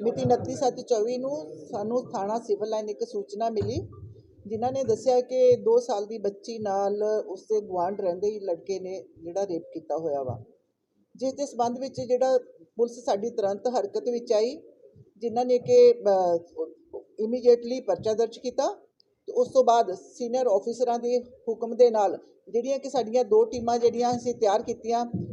ਮਿਤੀ 29/7/24 ਨੂੰ ਸਾਨੂੰ ਥਾਣਾ ਸਿਵਲ ਲਾਈਨ ਇੱਕ ਸੂਚਨਾ ਮਿਲੀ, ਜਿਨ੍ਹਾਂ ਨੇ ਦੱਸਿਆ ਕਿ 2 ਸਾਲ ਦੀ ਬੱਚੀ ਨਾਲ ਉਸਦੇ ਗੁਆਂਢ ਰਹਿੰਦੇ ਹੀ ਲੜਕੇ ਨੇ ਜਿਹੜਾ ਰੇਪ ਕੀਤਾ ਹੋਇਆ ਵਾ। ਜਿਸ ਦੇ ਸਬੰਧ ਵਿੱਚ ਜਿਹੜਾ ਪੁਲਿਸ ਸਾਡੀ ਤੁਰੰਤ ਹਰਕਤ ਵਿੱਚ ਆਈ, ਜਿਨ੍ਹਾਂ ਨੇ ਕਿ ਇਮੀਡੀਏਟਲੀ ਪਰਚਾ ਦਰਜ ਕੀਤਾ, ਤੇ ਉਸ ਤੋਂ ਬਾਅਦ ਸੀਨੀਅਰ ਆਫੀਸਰਾਂ ਦੇ ਹੁਕਮ ਦੇ ਨਾਲ ਜਿਹੜੀਆਂ ਕਿ ਸਾਡੀਆਂ ਦੋ ਟੀਮਾਂ ਜਿਹੜੀਆਂ ਅਸੀਂ ਤਿਆਰ ਕੀਤੀਆਂ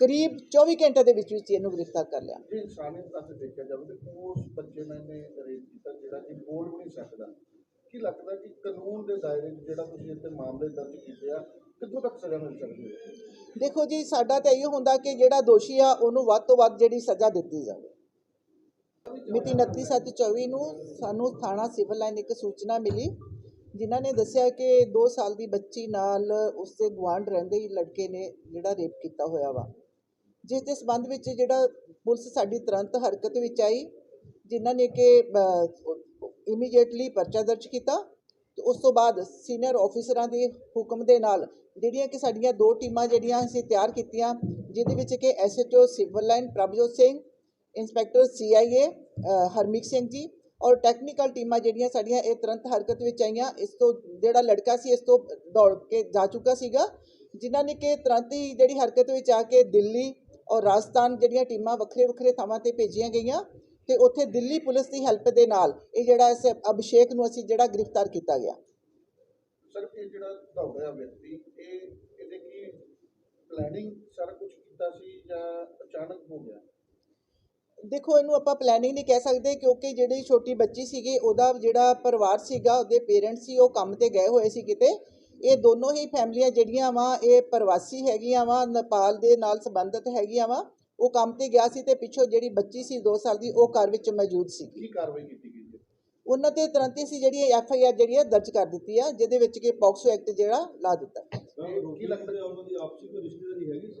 ਕਰੀਬ 24 ਘੰਟੇ ਦੇ ਵਿੱਚ ਵਿੱਚ ਇਹਨੂੰ ਗ੍ਰਿਫਤਾਰ ਕਰ ਲਿਆ। ਜੇ ਇਨਸਾਨੀਅਤ ਪਾਸੇ ਦੇਖਿਆ ਜਾਵੇ ਤੇ ਉਸ ਬੱਚੇ ਨੇ ਇਹਨੇ ਰੇਪ ਕੀਤਾ ਜਿਹੜਾ ਕਿ ਬੋਲ ਵੀ ਨਹੀਂ ਸਕਦਾ। ਕੀ ਲੱਗਦਾ ਕਿ ਕਾਨੂੰਨ ਦੇ ਦਾਇਰੇ 'ਚ ਜਿਹੜਾ ਤੁਸੀਂ ਇੱਥੇ ਮਾਮਲੇ ਦਰਜ ਕੀਤੇ ਆ ਕਿੱਥੋਂ ਤੱਕ ਸਜ਼ਾ ਮਿਲ ਸਕਦੀ ਹੈ? ਦੇਖੋ ਜੀ ਸਾਡਾ ਤਾਂ ਇਹ ਹੁੰਦਾ ਕਿ ਜਿਹੜਾ ਦੋਸ਼ੀ ਆ ਉਹਨੂੰ ਵੱਧ ਤੋਂ ਵੱਧ ਜਿਹੜੀ ਸਜ਼ਾ ਦਿੱਤੀ ਜਾਵੇ। ਮਿਤੀ 29/7/24 ਨੂੰ ਸਾਨੂੰ ਥਾਣਾ ਸਿਵਲ ਲਾਈਨ ਇੱਕ ਸੂਚਨਾ ਮਿਲੀ ਜਿਨ੍ਹਾਂ ਨੇ ਦੱਸਿਆ ਕਿ 2 ਸਾਲ ਦੀ ਬੱਚੀ ਨਾਲ ਉਸਦੇ ਗੁਆਂਢ ਰਹਿੰਦੇ ਹੀ ਲੜਕੇ ਨੇ ਜਿਹੜਾ ਰੇਪ ਕੀਤਾ ਹੋਇਆ ਵਾ। ਜਿਸ ਦੇ ਸਬੰਧ ਵਿੱਚ ਜਿਹੜਾ ਪੁਲਿਸ ਸਾਡੀ ਤੁਰੰਤ ਹਰਕਤ ਵਿੱਚ ਆਈ, ਜਿਨ੍ਹਾਂ ਨੇ ਕਿ ਇਮੀਡੀਏਟਲੀ ਪਰਚਾ ਦਰਜ ਕੀਤਾ, ਤੇ ਉਸ ਤੋਂ ਬਾਅਦ ਸੀਨੀਅਰ ਆਫੀਸਰਾਂ ਦੇ ਹੁਕਮ ਦੇ ਨਾਲ ਜਿਹੜੀਆਂ ਕਿ ਸਾਡੀਆਂ ਦੋ ਟੀਮਾਂ ਜਿਹੜੀਆਂ ਅਸੀਂ ਤਿਆਰ ਕੀਤੀਆਂ, ਜਿਹਦੇ ਵਿੱਚ ਕਿ SHO civil line Prabhjot Singh inspector CIA Harmeet Singh ji, ਔਰ ਟੈਕਨੀਕਲ ਟੀਮਾਂ ਜਿਹੜੀਆਂ ਸਾਡੀਆਂ ਇਹ ਤੁਰੰਤ ਹਰਕਤ ਵਿੱਚ ਆਈਆਂ, ਇਸ ਤੋਂ ਜਿਹੜਾ ਲੜਕਾ ਸੀ, ਇਸ ਤੋਂ ਦੌੜ ਕੇ ਜਾ ਚੁੱਕਾ ਸੀਗਾ, ਜਿਨ੍ਹਾਂ ਨੇ ਕਿ ਤੁਰੰਤ ਹੀ ਜਿਹੜੀ ਹਰਕਤ ਵਿੱਚ ਆ ਕੇ ਦਿੱਲੀ ਔਰ ਰਾਜਸਥਾਨ ਜਿਹੜੀਆਂ ਟੀਮਾਂ ਵੱਖਰੇ ਵੱਖਰੇ ਥਾਵਾਂ ਤੇ ਭੇਜੀਆਂ ਗਈਆਂ ਤੇ ਉੱਥੇ ਦਿੱਲੀ ਪੁਲਿਸ ਦੀ ਹੈਲਪ ਦੇ ਨਾਲ ਇਹ ਜਿਹੜਾ ਇਸ ਅਭਿਸ਼ੇਕ ਨੂੰ ਅਸੀਂ ਜਿਹੜਾ ਗ੍ਰਿਫਤਾਰ ਕੀਤਾ ਗਿਆ। ਸਰ ਇਹ ਜਿਹੜਾ ਦੌੜਿਆ ਵਿਅਕਤੀ ਇਹ ਇਹਦੇ ਕੀ ਪਲੈਨਿੰਗ ਸਾਰਾ ਕੁਝ ਕੀਤਾ ਸੀ ਜਾਂ ਅਚਾਨਕ ਹੋ ਗਿਆ? ਦੇਖੋ ਇਹਨੂੰ ਆਪਾਂ ਪਲੈਨਿੰਗ ਨਹੀਂ ਕਹਿ ਸਕਦੇ ਕਿਉਂਕਿ ਜਿਹੜੀ ਛੋਟੀ ਬੱਚੀ ਸੀਗੀ ਉਹਦਾ ਜਿਹੜਾ ਪਰਿਵਾਰ ਸੀਗਾ ਉਹਦੇ ਪੇਰੈਂਟਸ ਸੀ ਉਹ ਕੰਮ ਤੇ ਗਏ ਹੋਏ ਸੀ ਕਿਤੇ। ਇਹ ਦੋਨੋਂ ਹੀ ਫੈਮਲੀਆਂ ਜਿਹੜੀਆਂ ਵਾ ਇਹ ਪ੍ਰਵਾਸੀ ਹੈਗੀਆਂ ਵਾ ਨੇਪਾਲ ਦੇ ਨਾਲ ਸੰਬੰਧਿਤ ਹੈਗੀਆਂ ਵਾ। ਉਹ ਕੰਮ ਤੇ ਗਿਆ ਸੀ ਤੇ ਪਿੱਛੋਂ ਜਿਹੜੀ ਬੱਚੀ ਸੀ 2 ਸਾਲ ਦੀ ਉਹ ਘਰ ਵਿੱਚ ਮੌਜੂਦ ਸੀ। ਕੀ ਕਾਰਵਾਈ ਕੀਤੀ ਗਈ ਉਹਨਾਂ ਤੇ ਤੁਰੰਤ ਹੀ ਸੀ ਜਿਹੜੀ ਐਫ ਆਈ ਆਰ ਜਿਹੜੀ ਹੈ ਦਰਜ ਕਰ ਦਿੱਤੀ ਆ ਜਿਹਦੇ ਵਿੱਚ ਕਿ ਪੌਕਸੋ ਐਕਟ ਜਿਹੜਾ ਲਾ ਦਿੱਤਾ। ਕੀ ਲੱਗਦਾ ਉਹਨਾਂ ਦੀ ਆਪਸੀ ਕੋਈ ਰਿਸ਼ਤੇਦਾਰੀ ਹੈਗੀ ਸੀ?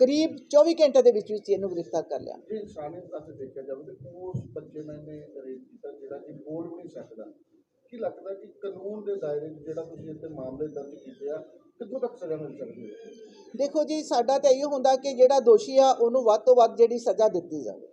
ਕਰੀਬ 24 ਘੰਟੇ ਦੇ ਵਿੱਚ ਵਿੱਚ ਇਹਨੂੰ ਗ੍ਰਿਫਤਾਰ ਕਰ ਲਿਆ। ਜੇ ਇਨਸਾਨੀਅਤ ਪਾਸੇ ਦੇਖਿਆ ਜਾਵੇ ਤੇ ਉਸ ਬੱਚੇ ਨੇ ਇਹਨੇ ਰੇਪ ਕੀਤਾ ਜਿਹੜਾ ਕਿ ਬੋਲ ਵੀ ਨਹੀਂ ਸਕਦਾ। ਕੀ ਲੱਗਦਾ ਕਿ ਕਾਨੂੰਨ ਦੇ ਦਾਇਰੇ 'ਚ ਜਿਹੜਾ ਤੁਸੀਂ ਇੱਥੇ ਮਾਮਲੇ ਦਰਜ ਕੀਤੇ ਆ ਕਿੱਥੋਂ ਤੱਕ ਸਜ਼ਾ ਮਿਲ ਸਕਦੀ ਹੈ? ਦੇਖੋ ਜੀ ਸਾਡਾ ਤਾਂ ਇਹ ਹੁੰਦਾ ਕਿ ਜਿਹੜਾ ਦੋਸ਼ੀ ਆ ਉਹਨੂੰ ਵੱਧ ਤੋਂ ਵੱਧ ਜਿਹੜੀ ਸਜ਼ਾ ਦਿੱਤੀ ਜਾਵੇ।